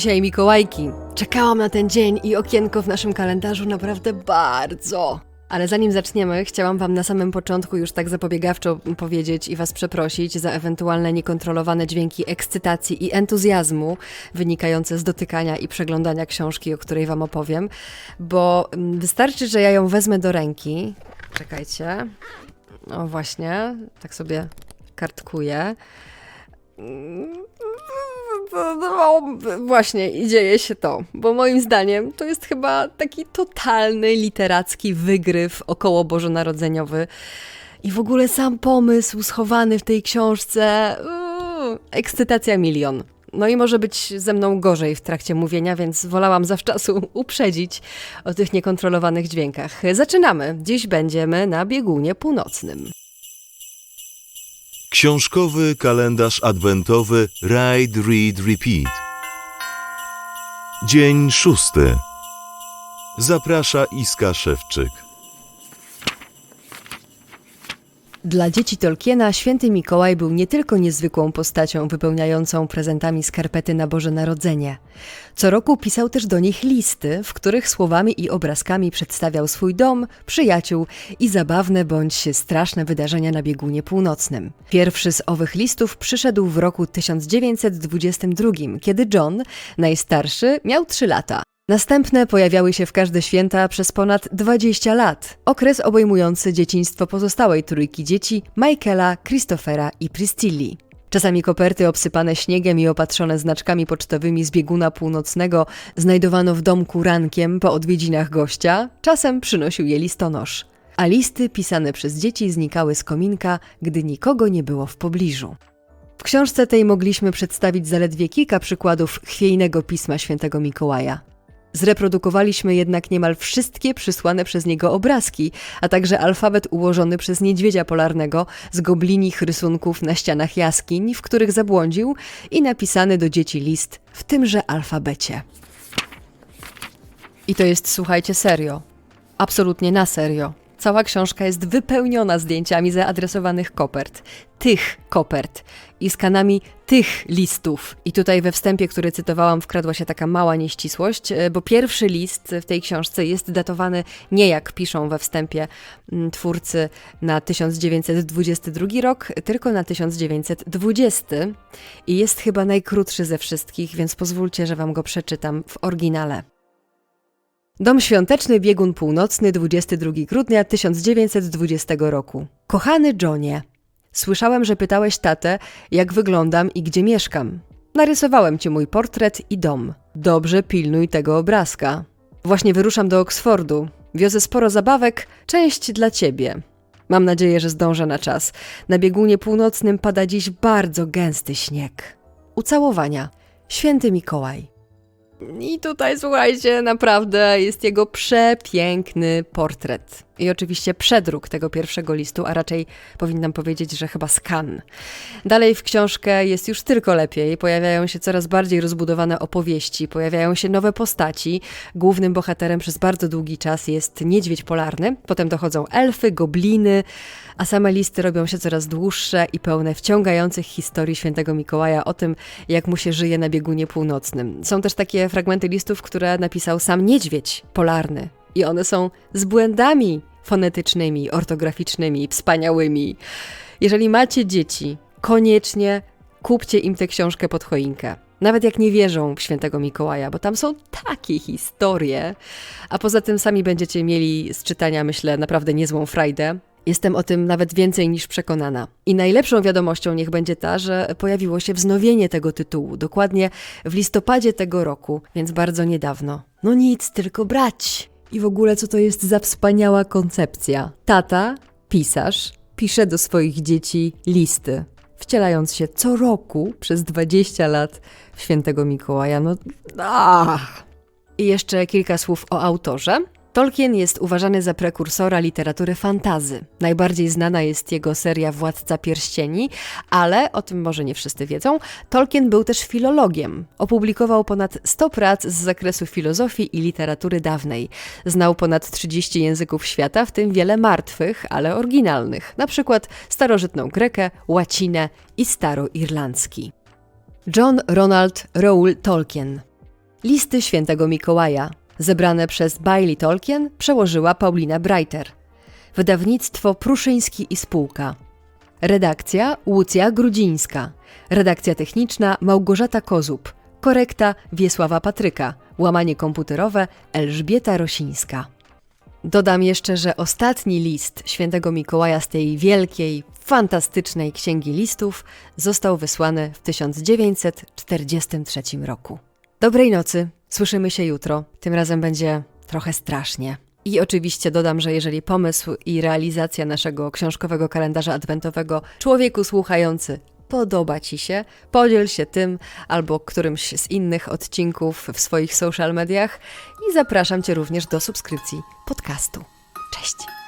Dzisiaj Mikołajki. Czekałam na ten dzień i okienko w naszym kalendarzu naprawdę bardzo. Ale zanim zaczniemy, chciałam Wam na samym początku już tak zapobiegawczo powiedzieć i Was przeprosić za ewentualne niekontrolowane dźwięki ekscytacji i entuzjazmu wynikające z dotykania i przeglądania książki, o której Wam opowiem, bo mm, wystarczy, że ja ją wezmę do ręki. Czekajcie. O właśnie, tak sobie kartkuję. No, właśnie, i dzieje się to, bo moim zdaniem to jest chyba taki totalny literacki wygryw około bożonarodzeniowy. I w ogóle sam pomysł schowany w tej książce, uuu, ekscytacja milion. No i może być ze mną gorzej w trakcie mówienia, więc wolałam zawczasu uprzedzić o tych niekontrolowanych dźwiękach. Zaczynamy. Dziś będziemy na biegunie północnym. Książkowy kalendarz adwentowy Ride, Read, Repeat. Dzień szósty. Zaprasza Iska Szewczyk. Dla dzieci Tolkiena święty Mikołaj był nie tylko niezwykłą postacią wypełniającą prezentami skarpety na Boże Narodzenie. Co roku pisał też do nich listy, w których słowami i obrazkami przedstawiał swój dom, przyjaciół i zabawne bądź straszne wydarzenia na biegunie północnym. Pierwszy z owych listów przyszedł w roku 1922, kiedy John, najstarszy, miał 3 lata. Następne pojawiały się w każde święta przez ponad 20 lat. Okres obejmujący dzieciństwo pozostałej trójki dzieci Michaela, Christophera i Priscilli. Czasami koperty obsypane śniegiem i opatrzone znaczkami pocztowymi z bieguna północnego znajdowano w domku rankiem po odwiedzinach gościa, czasem przynosił je listonosz. A listy pisane przez dzieci znikały z kominka, gdy nikogo nie było w pobliżu. W książce tej mogliśmy przedstawić zaledwie kilka przykładów chwiejnego pisma świętego Mikołaja. Zreprodukowaliśmy jednak niemal wszystkie przysłane przez niego obrazki, a także alfabet ułożony przez niedźwiedzia polarnego z goblinich rysunków na ścianach jaskiń, w których zabłądził i napisany do dzieci list w tymże alfabecie. I to jest, słuchajcie, serio. Absolutnie na serio. Cała książka jest wypełniona zdjęciami zaadresowanych kopert. Tych kopert i skanami tych listów. I tutaj we wstępie, który cytowałam, wkradła się taka mała nieścisłość, e, bo pierwszy list w tej książce jest datowany nie jak piszą we wstępie mm, twórcy na 1922 rok, tylko na 1920 i jest chyba najkrótszy ze wszystkich, więc pozwólcie, że wam go przeczytam w oryginale. Dom Świąteczny Biegun Północny 22 grudnia 1920 roku. Kochany Johnie, słyszałem, że pytałeś tatę, jak wyglądam i gdzie mieszkam. Narysowałem ci mój portret i dom. Dobrze pilnuj tego obrazka. Właśnie wyruszam do Oksfordu. Wiozę sporo zabawek, część dla ciebie. Mam nadzieję, że zdążę na czas. Na biegunie północnym pada dziś bardzo gęsty śnieg. Ucałowania. Święty Mikołaj. I tutaj, słuchajcie, naprawdę jest jego przepiękny portret. I oczywiście przedruk tego pierwszego listu, a raczej powinnam powiedzieć, że chyba skan. Dalej w książkę jest już tylko lepiej. Pojawiają się coraz bardziej rozbudowane opowieści, pojawiają się nowe postaci. Głównym bohaterem przez bardzo długi czas jest niedźwiedź polarny, potem dochodzą elfy, gobliny, a same listy robią się coraz dłuższe i pełne wciągających historii świętego Mikołaja o tym, jak mu się żyje na biegunie północnym. Są też takie fragmenty listów, które napisał sam niedźwiedź polarny. I one są z błędami fonetycznymi, ortograficznymi, wspaniałymi. Jeżeli macie dzieci, koniecznie kupcie im tę książkę pod choinkę. Nawet jak nie wierzą w świętego Mikołaja, bo tam są takie historie. A poza tym sami będziecie mieli z czytania, myślę, naprawdę niezłą frajdę. Jestem o tym nawet więcej niż przekonana. I najlepszą wiadomością niech będzie ta, że pojawiło się wznowienie tego tytułu, dokładnie w listopadzie tego roku, więc bardzo niedawno. No nic, tylko brać. I w ogóle co to jest za wspaniała koncepcja. Tata, pisarz, pisze do swoich dzieci listy, wcielając się co roku przez 20 lat w świętego Mikołaja. No, ach. I jeszcze kilka słów o autorze. Tolkien jest uważany za prekursora literatury fantazy. Najbardziej znana jest jego seria Władca Pierścieni, ale o tym może nie wszyscy wiedzą, Tolkien był też filologiem. Opublikował ponad 100 prac z zakresu filozofii i literatury dawnej. Znał ponad 30 języków świata, w tym wiele martwych, ale oryginalnych, na przykład starożytną grekę, łacinę i staroirlandzki. John Ronald Rowell Tolkien Listy świętego Mikołaja, zebrane przez Bailey Tolkien, przełożyła Paulina Breiter. Wydawnictwo Pruszyński i Spółka. Redakcja Łucja Grudzińska. Redakcja techniczna Małgorzata Kozub. Korekta Wiesława Patryka. Łamanie komputerowe Elżbieta Rosińska. Dodam jeszcze, że ostatni list świętego Mikołaja z tej wielkiej, fantastycznej księgi listów został wysłany w 1943 roku. Dobrej nocy, słyszymy się jutro. Tym razem będzie trochę strasznie. I oczywiście dodam, że jeżeli pomysł i realizacja naszego książkowego kalendarza adwentowego człowieku słuchający podoba Ci się, podziel się tym albo którymś z innych odcinków w swoich social mediach i zapraszam Cię również do subskrypcji podcastu. Cześć!